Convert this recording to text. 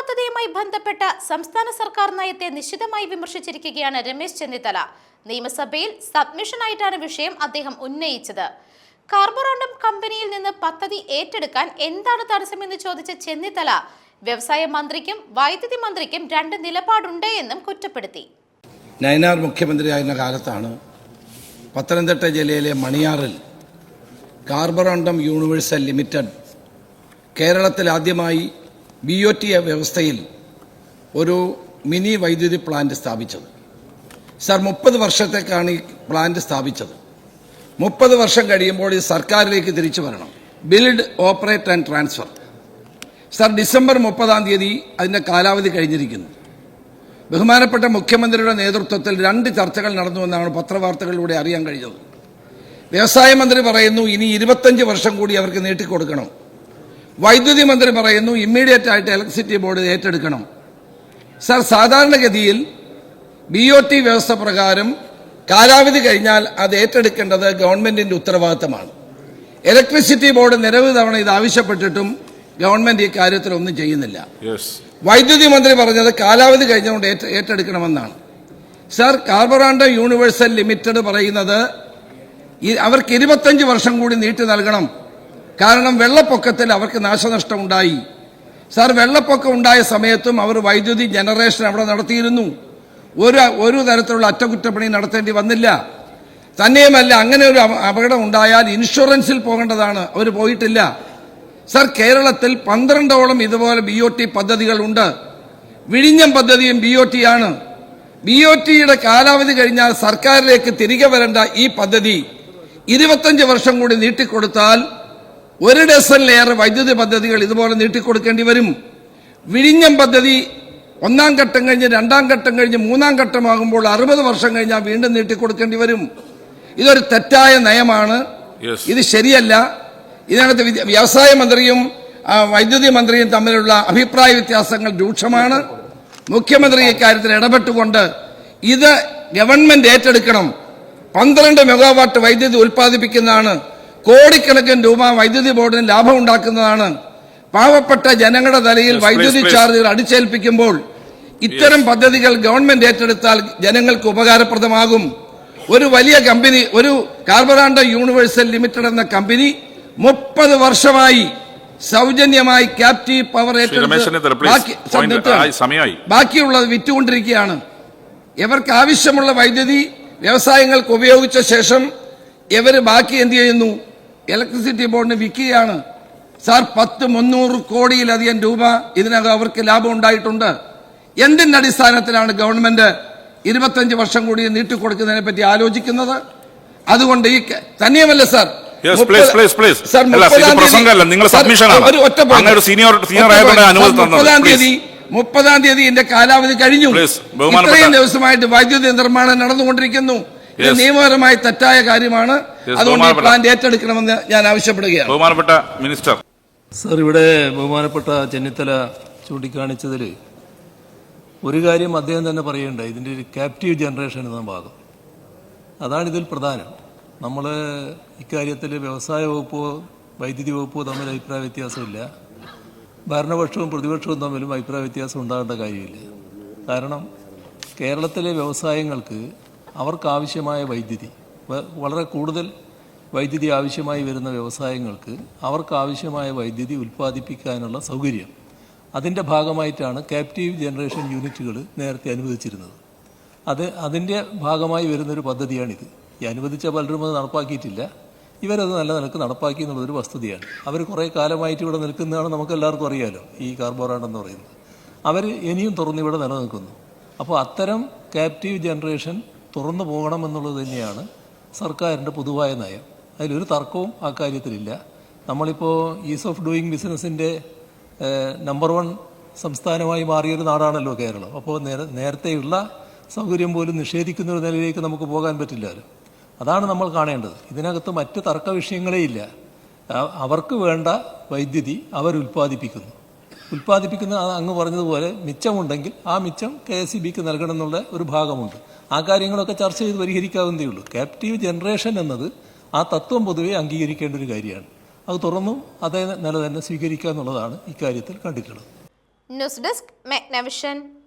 പദ്ധതിയുമായി ബന്ധപ്പെട്ട സംസ്ഥാന സർക്കാർ നയത്തെ നിശിതമായി വിമർശിച്ചിരിക്കുകയാണ് രമേശ് ചെന്നിത്തല. നിയമസഭയിൽ സബ്മിഷനായിട്ടാണ് വിഷയം അദ്ദേഹം ഉന്നയിച്ചത്. കാർബോറാണ്ടം കമ്പനിയിൽ നിന്ന് പദ്ധതി ഏറ്റെടുക്കാൻ എന്താണ് തടസ്സമെന്ന് ചോദിച്ച ചെന്നിത്തല വ്യവസായ മന്ത്രിക്കും വൈദ്യുതി മന്ത്രിക്കും രണ്ട് നിലപാടുണ്ട് എന്നും കുറ്റപ്പെടുത്തി. നയനാർ മുഖ്യമന്ത്രിയായിരുന്ന കാലത്താണ് പത്തനംതിട്ട ജില്ലയിലെ മണിയാറിൽ കാർബറാണ്ടം യൂണിവേഴ്സൽ ലിമിറ്റഡ് കേരളത്തിൽ ആദ്യമായി ബി ഒ ടി വ്യവസ്ഥയിൽ ഒരു മിനി വൈദ്യുതി പ്ലാന്റ് സ്ഥാപിച്ചത്. സർ മുപ്പത് വർഷത്തേക്കാണ് ഈ പ്ലാന്റ് സ്ഥാപിച്ചത്. മുപ്പത് വർഷം കഴിയുമ്പോൾ ഇത് സർക്കാരിലേക്ക് തിരിച്ചു വരണം. Build operate and transfer sir December മുപ്പതാം തീയതി അതിന്റെ കാലാവധി കഴിഞ്ഞിരിക്കുന്നു. ബഹുമാനപ്പെട്ട മുഖ്യമന്ത്രിയുടെ നേതൃത്വത്തിൽ രണ്ട് ചർച്ചകൾ നടന്നുവെന്നാണ് പത്രവാർത്തകളിലൂടെ അറിയാൻ കഴിഞ്ഞത്. വ്യവസായ മന്ത്രി പറയുന്നു ഇനി ഇരുപത്തഞ്ച് വർഷം കൂടി അവർക്ക് നീട്ടിക്കൊടുക്കണം. വൈദ്യുതി മന്ത്രി പറയുന്നു ഇമ്മീഡിയറ്റ് ആയിട്ട് ഇലക്ട്രിസിറ്റി ബോർഡ് ഏറ്റെടുക്കണം. സർ സാധാരണഗതിയിൽ ബി ഒ ടി വ്യവസ്ഥ പ്രകാരം കാലാവധി കഴിഞ്ഞാൽ അത് ഏറ്റെടുക്കേണ്ടത് ഗവൺമെന്റിന്റെ ഉത്തരവാദിത്തമാണ്. ഇലക്ട്രിസിറ്റി ബോർഡ് നിരവധി തവണ ഇത് ആവശ്യപ്പെട്ടിട്ടും ഗവൺമെന്റ് ഈ കാര്യത്തിൽ ഒന്നും ചെയ്യുന്നില്ല. വൈദ്യുതി മന്ത്രി പറഞ്ഞത് കാലാവധി കഴിഞ്ഞുകൊണ്ട് ഏറ്റ- ഏറ്റെടുക്കണമെന്നാണ്. സർ കാർബറാണ്ട യൂണിവേഴ്സൽ ലിമിറ്റഡ് പറയുന്നത് അവർക്ക് ഇരുപത്തഞ്ച് വർഷം കൂടി നീട്ടി നൽകണം. കാരണം വെള്ളപ്പൊക്കത്തിൽ അവർക്ക് നാശനഷ്ടം ഉണ്ടായി സാർ വെള്ളപ്പൊക്കം ഉണ്ടായ സമയത്തും അവർ വൈദ്യുതി ജനറേഷൻ അവിടെ നടത്തിയിരുന്നു. ഒരു ഒരു തരത്തിലുള്ള അറ്റകുറ്റപ്പണി നടത്തേണ്ടി വന്നില്ല. തന്നെയുമല്ല അങ്ങനെ ഒരു അപകടം ഉണ്ടായാൽ ഇൻഷുറൻസിൽ പോകേണ്ടതാണ്. അവർ പോയിട്ടില്ല. സർ കേരളത്തിൽ പന്ത്രണ്ടോളം ഇതുപോലെ ബി ഒ ടി പദ്ധതികളുണ്ട്. വിഴിഞ്ഞം പദ്ധതിയും ബി ഒ ടി ആണ്. ബി ഒ ടിയുടെ കാലാവധി കഴിഞ്ഞാൽ സർക്കാരിലേക്ക് തിരികെ വരേണ്ട ഈ പദ്ധതി ഇരുപത്തഞ്ച് വർഷം കൂടി നീട്ടിക്കൊടുത്താൽ ഒരു ഡസനിലേറെ വൈദ്യുതി പദ്ധതികൾ ഇതുപോലെ നീട്ടിക്കൊടുക്കേണ്ടി വരും. വിഴിഞ്ഞം പദ്ധതി ഒന്നാം ഘട്ടം കഴിഞ്ഞ് രണ്ടാം ഘട്ടം കഴിഞ്ഞ് മൂന്നാം ഘട്ടമാകുമ്പോൾ അറുപത് വർഷം കഴിഞ്ഞാൽ വീണ്ടും നീട്ടിക്കൊടുക്കേണ്ടി വരും. ഇതൊരു തെറ്റായ നയമാണ്. ഇത് ശരിയല്ല. ഇതിനകത്ത് വ്യവസായ മന്ത്രിയും വൈദ്യുതി മന്ത്രിയും തമ്മിലുള്ള അഭിപ്രായ വ്യത്യാസങ്ങൾ രൂക്ഷമാണ്. മുഖ്യമന്ത്രി ഇക്കാര്യത്തിൽ ഇടപെട്ടുകൊണ്ട് ഇത് ഗവൺമെന്റ് ഏറ്റെടുക്കണം. പന്ത്രണ്ട് മെഗാവാട്ട് വൈദ്യുതി ഉൽപ്പാദിപ്പിക്കുന്നതാണ് കോടിക്കണക്കിന് രൂപ വൈദ്യുതി ബോർഡിന് ലാഭം ഉണ്ടാക്കുന്നതാണ് പാവപ്പെട്ട ജനങ്ങളുടെ തലയിൽ വൈദ്യുതി. ചാർജുകൾ അടിച്ചേൽപ്പിക്കുമ്പോൾ ഇത്തരം പദ്ധതികൾ ഗവൺമെന്റ് ഏറ്റെടുത്താൽ ജനങ്ങൾക്ക് ഉപകാരപ്രദമാകും. ഒരു വലിയ കമ്പനി ഒരു കാർബറാണ്ട യൂണിവേഴ്സൽ ലിമിറ്റഡ് എന്ന കമ്പനി മുപ്പത് വർഷമായി സൗജന്യമായി ക്യാപ്റ്റീവ് പവർ ഏറ്റെടുത്ത്. ബാക്കിയുള്ളത് വിറ്റുകൊണ്ടിരിക്കുകയാണ്. ഇവർക്ക് ആവശ്യമുള്ള വൈദ്യുതി വ്യവസായങ്ങൾക്ക് ഉപയോഗിച്ച ശേഷം ഇവർ ബാക്കി എന്ത് ചെയ്യുന്നു? ഇലക്ട്രിസിറ്റി ബോർഡിന് വിൽക്കുകയാണ്. സാർ പത്ത് മുന്നൂറ് കോടിയിലധികം രൂപ ഇതിനകം അവർക്ക് ലാഭം ഉണ്ടായിട്ടുണ്ട്. എന്തിന്റെ അടിസ്ഥാനത്തിലാണ് ഗവൺമെന്റ് ഇരുപത്തഞ്ച് വർഷം കൂടി നീട്ടിക്കൊടുക്കുന്നതിനെ പറ്റി ആലോചിക്കുന്നത്? അതുകൊണ്ട് ഈ തന്നെയുമല്ല സാർ മുപ്പത്- തീയതി-. മുപ്പതാം തീയതി കാലാവധി കഴിഞ്ഞു. ഇത്രയും ദിവസമായിട്ട് വൈദ്യുതി നിർമ്മാണം നടന്നുകൊണ്ടിരിക്കുന്നു. ഇത്. നിയമപരമായി തെറ്റായ കാര്യമാണ്. അതുകൊണ്ട് ഈ പ്ലാന്റ് ഏറ്റെടുക്കണമെന്ന് ഞാൻ ആവശ്യപ്പെടുകയാണ്. ബഹുമാനപ്പെട്ട മിനിസ്റ്റർ. സർ ഇവിടെ ബഹുമാനപ്പെട്ട ചെന്നിത്തല ചൂണ്ടിക്കാണിച്ചതിൽ ഒരു കാര്യം അദ്ദേഹം തന്നെ പറയേണ്ട ഇതിന്റെ ഒരു ക്യാപ്റ്റീവ് ജനറേഷൻ എന്ന ഭാഗം. അതാണ് ഇതിൽ പ്രധാനം. നമ്മൾ ഇക്കാര്യത്തിൽ വ്യവസായ വകുപ്പോ വൈദ്യുതി വകുപ്പോ തമ്മിൽ അഭിപ്രായ വ്യത്യാസമില്ല. ഭരണപക്ഷവും പ്രതിപക്ഷവും തമ്മിലും അഭിപ്രായ വ്യത്യാസം ഉണ്ടാകേണ്ട കാര്യമില്ല. കാരണം കേരളത്തിലെ വ്യവസായങ്ങൾക്ക് അവർക്കാവശ്യമായ വൈദ്യുതി. വളരെ കൂടുതൽ വൈദ്യുതി ആവശ്യമായി വരുന്ന വ്യവസായങ്ങൾക്ക് അവർക്കാവശ്യമായ വൈദ്യുതി ഉൽപ്പാദിപ്പിക്കാനുള്ള സൗകര്യം. അതിന്റെ ഭാഗമായിട്ടാണ് ക്യാപ്റ്റീവ് ജനറേഷൻ യൂണിറ്റുകൾ നേരത്തെ അനുവദിച്ചിരുന്നത്. അത് അതിന്റെ ഭാഗമായി വരുന്നൊരു പദ്ധതിയാണിത്. ഈ അനുവദിച്ച പലരും അത് നടപ്പാക്കിയിട്ടില്ല. ഇവരത് നല്ല നിലയ്ക്ക് നടപ്പാക്കി എന്നുള്ളൊരു വസ്തുതയാണ്. അവർ കുറേ കാലമായിട്ട് ഇവിടെ നിൽക്കുന്നതാണ് നമുക്ക് എല്ലാവർക്കും അറിയാലോ ഈ കാർബോറാണ്ട് എന്ന് പറയുന്നത്. അവർ ഇനിയും തുറന്നിവിടെ നിലനിൽക്കുന്നു. അപ്പോൾ അത്തരം ക്യാപ്റ്റീവ് ജനറേഷൻ തുറന്നു പോകണം എന്നുള്ളത് തന്നെയാണ് സർക്കാരിന്റെ പൊതുവായ നയം. അതിലൊരു തർക്കവും ആ കാര്യത്തിലില്ല. നമ്മളിപ്പോൾ ഈസ് ഓഫ് ഡൂയിങ് ബിസിനസ്സിന്റെ നമ്പർ വൺ സംസ്ഥാനമായി മാറിയൊരു നാടാണല്ലോ കേരളം. അപ്പോൾ നേര നേരത്തെയുള്ള സൗകര്യം പോലും നിഷേധിക്കുന്ന ഒരു നിലയിലേക്ക് നമുക്ക് പോകാൻ പറ്റില്ലല്ലോ അതാണ് നമ്മൾ കാണേണ്ടത്. ഇതിനകത്ത് മറ്റ് തർക്ക വിഷയങ്ങളേ ഇല്ല. അവർക്ക് വേണ്ട വൈദ്യുതി അവർ ഉൽപ്പാദിപ്പിക്കുന്നു ഉൽപ്പാദിപ്പിക്കുന്ന അങ്ങ് പറഞ്ഞതുപോലെ മിച്ചമുണ്ടെങ്കിൽ ആ മിച്ചം കെ എസ് ഇ ബിക്ക് നൽകണം എന്നുള്ള ഒരു ഭാഗമുണ്ട്. ആ കാര്യങ്ങളൊക്കെ ചർച്ച ചെയ്ത് പരിഹരിക്കാവുന്നതേ ഉള്ളൂ. ക്യാപ്റ്റീവ് ജനറേഷൻ എന്നത് ആ തത്വം പൊതുവെ അംഗീകരിക്കേണ്ട ഒരു കാര്യമാണ്. അത് തുറന്നും അതേ നില തന്നെ സ്വീകരിക്കുക എന്നുള്ളതാണ് ഇക്കാര്യത്തിൽ കണ്ടിട്ടുള്ളത്. News desk മെഗ്നവിഷൻ